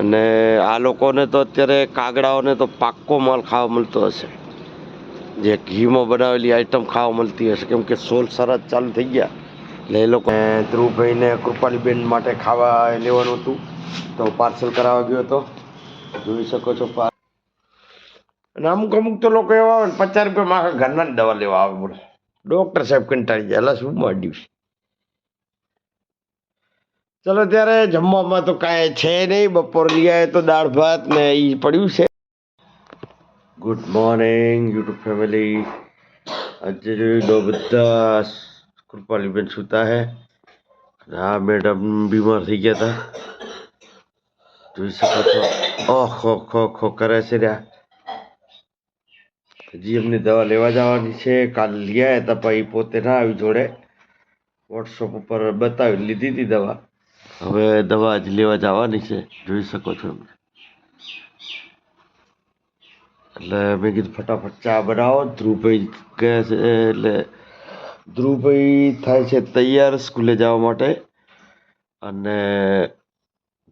અને આ લોકોને તો અત્યારે કાગડાઓને તો પાક્કો માલ ખાવા મળતો હશે. જે ઘીમાં બનાવેલી આઈટમ ખાવા મળતી હશે. કેમ કે સોલ સરસ ચાલુ થઈ ગયા. એટલે એ લોકો ધ્રુવભાઈને કૃપાલીબેન માટે ખાવા લેવાનું હતું. તો પાર્સલ કરાવવા ગયો હતો. જોઈ શકો છો પાર્સલ અને અમુક અમુક તો લોકો એવા આવે ને, પચાસ રૂપિયા મારા ઘરના જ દવા લેવા આવે બોલો. ડૉક્ટર સાહેબ કંટાળી જાય એટલે શું માંડ્યું છે ચલો ત્યારે જમવામાં તો કાંઈ છે નહીં, બપોર લીયા તો દાળ ભાત ને એ પડ્યું છે. ગુડ મોર્નિંગ યુટ્યુબ ફેમિલી આજે જોઈ લો બધા કૃપાલીબેન સૂતા હે. હા મેડમ બીમાર થઈ ગયા હતા જોઈ શકો છો. ઓહ, ખો ખો કરે છે રહ્યા. હજી એમની દવા લેવા જવાની છે. કાલ લઈ હતા પછી પોતે ના આવી જોડે. વોટ્સઅપ ઉપર બતાવી લીધી હતી દવા. હવે દવા જ લેવા જવાની છે, જોઈ શકો છો એટલે મેં કીધું ફટાફટ ચા બનાવો. ધ્રુવભાઈ કહે છે, એટલે ધ્રુવભાઈ થાય છે તૈયાર સ્કૂલે જવા માટે. અને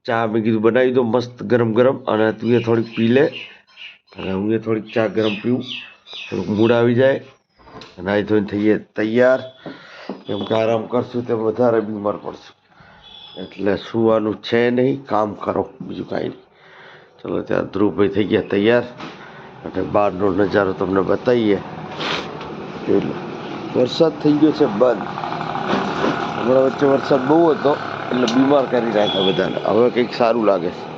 ચા મેં કીધું બનાવી દો મસ્ત ગરમ ગરમ અને તું એ થોડીક પી લે. અને હું એ થોડીક ચા ગરમ પીવું. થોડુંક મૂડ આવી જાય. અને આ ધોઈને થઈએ તૈયાર. કેમ કે આરામ કરશું તેમ વધારે બીમાર પડશું. એટલે સુવાનું છે નહીં, કામ કરો, બીજું કાંઈ નહીં. ચલો ત્યાં ધ્રુવભાઈ થઈ ગયા તૈયાર. અને બહારનો નજારો તમને બતાવીએ. વરસાદ થઈ ગયો છે બંધ. હમણાં વચ્ચે વરસાદ બહુ હતો, એટલે બીમાર કરી નાખ્યા બધાને. હવે કંઈક સારું લાગે છે.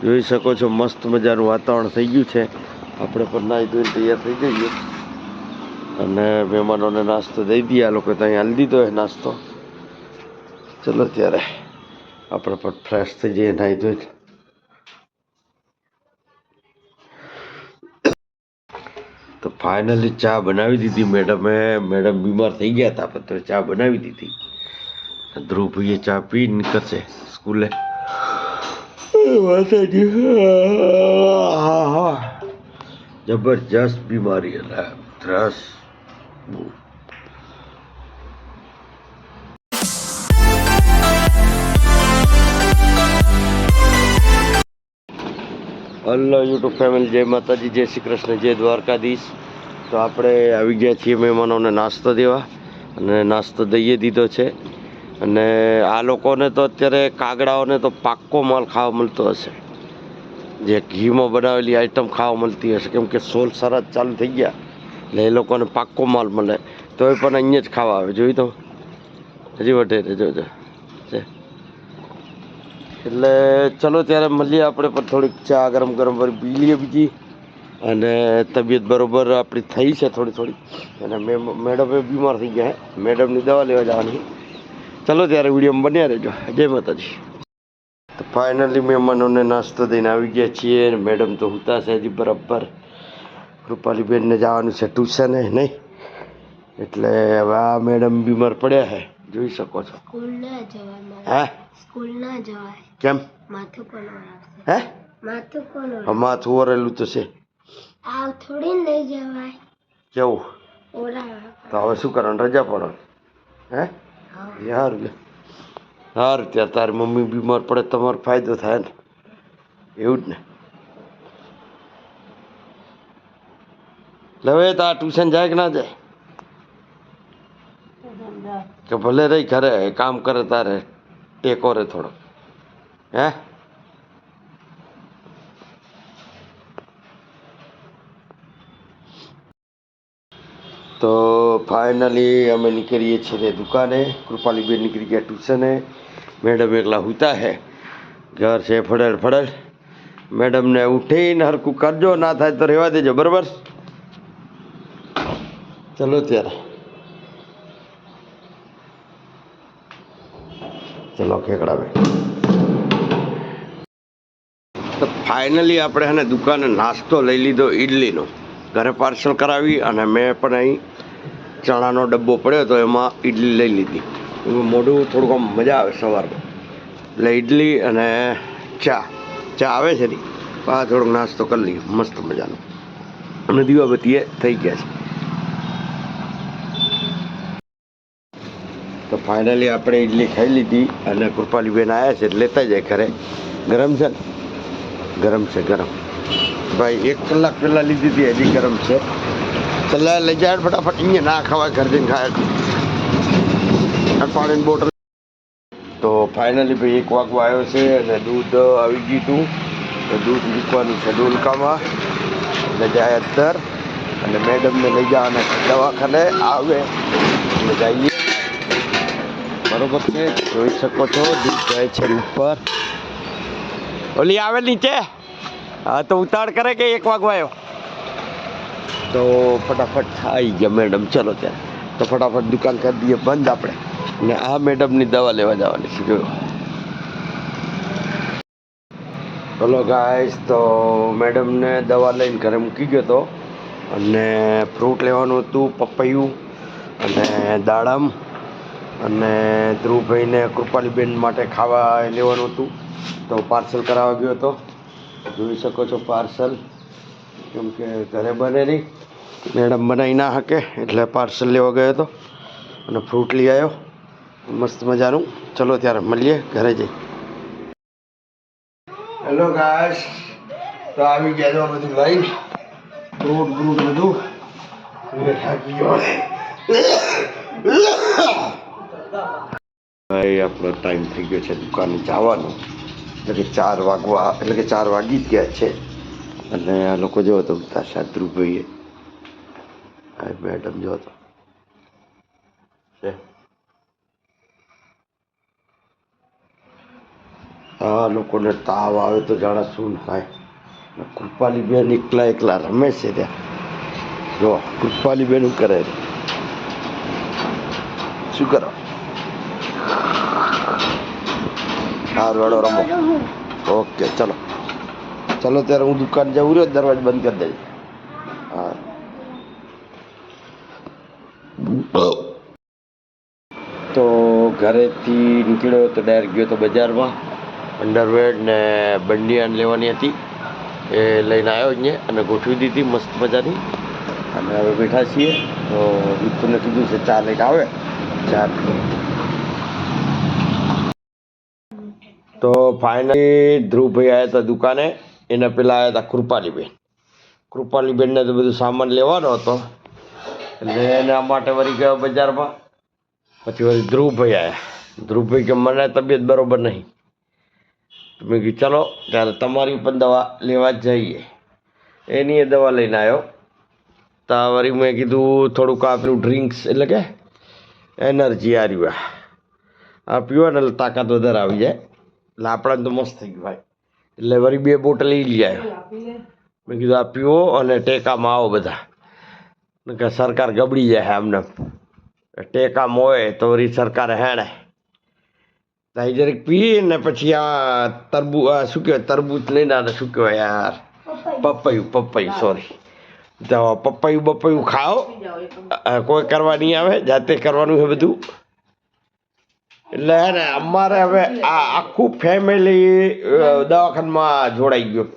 જોઈ શકો છો મસ્ત મજાનું વાતાવરણ થઈ ગયું છે. આપણે પણ નાહી ધોઈને તૈયાર થઈ જઈએ. અને મહેમાનોને નાસ્તો દઈ દઈએ આ લોકો તો અહીંયા હાલી દીધો હોય નાસ્તો. ચલો ત્યારે આપણે પણ ફ્રેશ થઈ જઈએ નાહી જ તો ફાઇનલી ચા બનાવી દીધી. મેડમે, મેડમ બીમાર થઈ ગયા હતા, પણ ચા બનાવી દીધી. ધ્રુવભાઈએ ચા પી નીકળશે સ્કૂલે. જબરજસ્ત બીમારી એટલે, ત્રાસ. હલો યુટ્યુબ ફેમિલી જય માતાજી જય શ્રી કૃષ્ણ જય દ્વારકાધીશ તો આપણે આવી ગયા છીએ મહેમાનોને નાસ્તો દેવા અને નાસ્તો દઈએ દીધો છે. અને આ લોકોને તો અત્યારે કાગડાઓને તો પાક્કો માલ ખાવા મળતો હશે. જે ઘીમાં બનાવેલી આઈટમ ખાવા મળતી હશે. કેમ કે સોલ સારા ચાલુ થઈ ગયા. એટલે એ લોકોને પાક્કો માલ મળે. તો એ પણ અહીંયા જ ખાવા આવે. જોઈ તો? હજી વઢેરે જોજો. એટલે ચલો ત્યારે મળીએ આપણે પણ થોડીક ચા ગરમ ગરમ કરી પી લઈએ બીજી. અને તબિયત બરોબર આપણી થઈ છે થોડી થોડી. અને મેડમ બીમાર થઈ ગયા મેડમની દવા લેવા જવાની. ચલો ત્યારે વિડીયોમાં બન્યા રહેજો. જય માતાજી. તો ફાઇનલી મહેમાનોને નાસ્તો દઈને આવી ગયા છીએ. મેડમ તો હુતા છે હજી બરાબર. કૃપાલીબેનને જવાનું છે ટ્યુશને નહીં? એટલે હવે આ મેડમ બીમાર પડ્યા છે. જોઈ શકો છો. સ્કૂલ ના જવાય હે? સ્કૂલ ના જવાય. કેમ? માથું કોણ હે? માથું કોણ માથું ઓરેલું તો છે. આવ થોડી લઈ જવાય. કેવું? તો હવે શું કરવાનું? રજા પડો હે? યાર સારું ત્યાં તારી મમ્મી બીમાર પડે તમારો ફાયદો થાય ને. એવું જ ને. હવે તો આ ટ્યુશન જાય કે ના જાય? કે ભલે રહી ઘરે, કામ કરે તારે, ટેકો રે થોડો. હે? તો ફાઇનલી અમે નીકળીએ છીએ દુકાને. કૃપાલીબેન નીકળી ગયા ટ્યુશને. મેડમ એકલા હુતા હે. ઘર છે ફળડ ફળડ મેડમને ઉઠીને હરકું કરજો, ના થાય તો રહેવા દેજો. બરાબર? ચલો ત્યારે. ચલો ખેકડાવે તો ફાઇનલી આપણે એને દુકાને નાસ્તો લઈ લીધો ઇડલીનો ઘરે પાર્સલ કરાવી અને મેં પણ અહીં ચણાનો ડબ્બો પડ્યો તો એમાં ઇડલી લઈ લીધી. મોઢું થોડુંક આમ મજા આવે સવારમાં. એટલે ઇડલી અને ચા. ચા આવે છે ને? આ થોડોક નાસ્તો કરી લઈએ. મસ્ત મજાનો. અને દીવાબત્તી એ થઈ ગયા છે. તો ફાઇનલી આપણે ઇડલી ખાઈ લીધી અને કૃપાલીબેન આવ્યા છે, એટલે લેતા જાય ઘરે. ગરમ છે ને? ગરમ છે, ગરમ. ભાઈ, એક કલાક પહેલાં લીધી હતી, હજી ગરમ છે. ચલા, લઈ જાય ફટાફટ, અહીંયા ના ખાવા ઘર જઈને ખાય પાણીની બોટલ. તો ફાઇનલી ભાઈ, એક વાગવા આવ્યો છે અને દૂધ આવી ગયું હતું. તો દૂધ મૂકવાનું છે ડોલકામાં. એટલે જાય અત્તર અને મેડમને લઈ જવાના દવાખાને આવે. એટલે જઈએ. બરોબર છે. જોઈ શકો છો, દીપ જાય છે ઉપર. ઓલી આવે નીચે? હા, તો ઉતાળ કરે કે એક વાગવાયો? તો ફટાફટ આવી ગયા મેડમ, ચલો ત્યાં. તો ફટાફટ દુકાન કરી દઈએ, બંધ આપણે. ને આ મેડમની દવા લેવા જવાની છે, જોયો. ચલો ગાઈસ તો મેડમને દવા લઈને ઘરે મૂકી ગયો તો. અને ફ્રૂટ લેવાનું હતું, પપૈયું અને દાડમ. અને ધ્રુવભાઈને કૃપાલીબેન માટે ખાવા લેવાનું હતું. તો પાર્સલ કરાવવા ગયો હતો. જોઈ શકો છો પાર્સલ. કેમ કે ઘરે બને નહીં. મેડમ બનાવી ના શકે એટલે પાર્સલ લેવા ગયો હતો. અને ફ્રૂટ લઈ આવ્યો. મસ્ત મજાનું. ચલો ત્યારે મળીએ ઘરે જઈ. હેલો ગાઈસ તો આવી ગયા છો બધું લઈ ફ્રૂટ ફ્રૂટ બધું. થાકી ભાઈ, આપણો ટાઈમ થઈ ગયો છે દુકાને જવાનો. એટલે કે ચાર વાગવા, એટલે કે ચાર વાગી જ ગયા છે. અને આ લોકો જો તો તાશા ધ્રુવભાઈએ મેડમ જો તો. આ લોકોને તાવ આવે તો જાણે શું થાય. કૃપાલી બેન એકલા એકલા રમે છે ત્યાં. જો કૃપાલી બેન કરે શું કરો? હાર વાળો રમો. ઓકે, ચલો. ચલો, ત્યારે હું દુકાન જવું રહ્યો, દરવાજો બંધ કરી દેજે હા. તો ઘરેથી નીકળ્યો તો ડાયરેક્ટ ગયો તો બજારમાં. અંડરવેર ને બંડિયાન લેવાની હતી. એ લઈને આવ્યો અહીંયા અને ગોઠવી દીધી મસ્ત મજાની. અને હવે બેઠા છીએ. તો મિત્રને કીધું છે ચા લઈને આવે. ચા પીએ. તો ફાઇનલી ધ્રુવભાઈ આવ્યા હતા દુકાને. એના પેલા આવ્યા હતા કૃપાલીબેન. કૃપાલીબેનને તો બધું સામાન લેવાનો હતો. એટલે એના માટે વળી ગયો બજારમાં. પછી વળી ધ્રુવભાઈ આવ્યા ધ્રુવભાઈ કે મને તબિયત બરાબર નહીં. મેં કીધું, ચલો, ત્યારે તમારી પણ દવા લેવા જઈએ. એની એ દવા લઈને આવ્યો તો વળી મેં કીધું, થોડુંક આપ્યું ડ્રિંક્સ એટલે કે એનર્જી આ રહ્યું આ. આ પીવો ને એટલે તાકાત વધારે આવી જાય. એટલે આપણા તો મસ્ત થઈ ગયું ભાઈ. એટલે વળી બે બોટ લઈ જાય. મેં કીધું આ પીવો અને ટેકામાં આવો બધા. કે સરકાર ગબડી જાય આમને. ટેકામાં હોય તો વળી સરકાર હેણે. તાઈ જરીક પી ને પછી આ તરબુ શું કહેવાય તરબૂચ લઈને આને શું કહેવાય યાર? પપૈયું. પપૈયું સોરી તો પપૈયું બપૈયું ખાઓ. કોઈ કરવા નહીં આવે જાતે કરવાનું છે બધું. એટલે હે ને, અમારે હવે આ આખું ફેમિલી દવાખાનામાં જોડાઈ ગયું.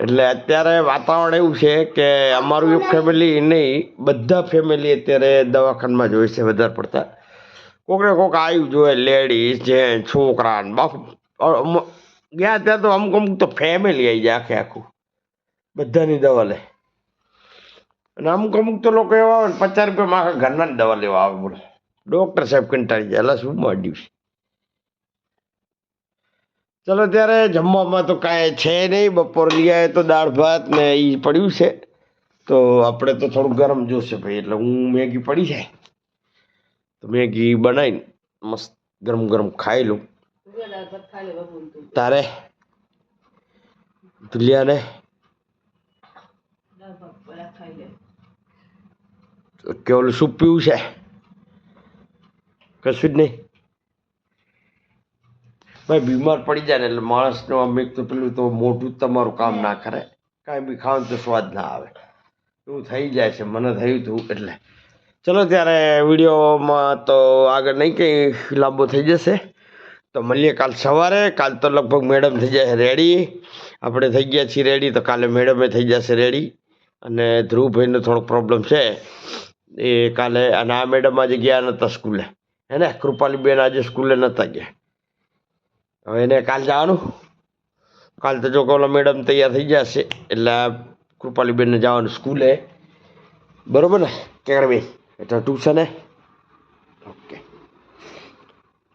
એટલે અત્યારે વાતાવરણ એવું છે કે અમારું એક ફેમિલી નહીં, બધા ફેમિલી અત્યારે દવાખાનામાં જોઈ છે, વધારે પડતા. કોકને કોક આવ્યું જોઈએ લેડીઝ જેન્ટ્સ છોકરા બાપુ ગયા ત્યાં તો અમુક અમુક તો ફેમિલી આવી જાય આખે આખું. બધાની દવા લે. અને અમુક અમુક તો લોકો એવા આવે પચાસ રૂપિયામાં આખા ઘરના જ દવા લેવા આવે બોલો. ડૉક્ટર સાહેબ કંટાળી જાય એટલે શું માંડ્યું છે? ચલો, ત્યારે જમવામાં તો કાંઈ છે નહીં. બપોર લીએ તો દાળ ભાત ને એ પડ્યું છે. તો આપણે તો થોડું ગરમ જોશે ભાઈ. એટલે હું મેગી પડી જાય. તો મેગી બનાવીને મસ્ત ગરમ ગરમ ખાઈ લઉં. તારે? તુલિયાને? કે ઓલું શું પીવું છે? કશું જ નહીં. ભાઈ, બીમાર પડી જાય ને એટલે માણસનું એક તો પેલું તો જ તમારું કામ ના કરે. કાંઈ બી ખાવાનું તો સ્વાદ ના આવે. એવું થઈ જાય છે. મને થયું હતું એટલે. ચલો, ત્યારે વિડીયોમાં તો આગળ નહીં કંઈ લાંબો થઈ જશે. તો મળીએ કાલ સવારે. કાલ તો લગભગ મેડમ થઈ જશે રેડી. આપણે થઈ ગયા છીએ રેડી, તો કાલે મેડમે થઈ જશે રેડી. અને ધ્રુવભાઈનો થોડોક પ્રોબ્લેમ છે. એ કાલે અને આ મેડમ આજે ગયા નહોતા સ્કૂલે. હે ને કૃપાલીબેન આજે સ્કૂલે નહોતા ગયા. હવે એને કાલ જવાનું. કાલ તો જો કે મેડમ તૈયાર થઈ જશે, એટલે કૃપાલીબેનને જવાનું સ્કૂલે. બરોબર ને? કેળવી એટલે ટ્યુશને ઓકે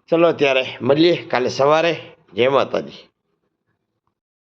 ચલો ત્યારે મળીએ કાલે સવારે. જય માતાજી.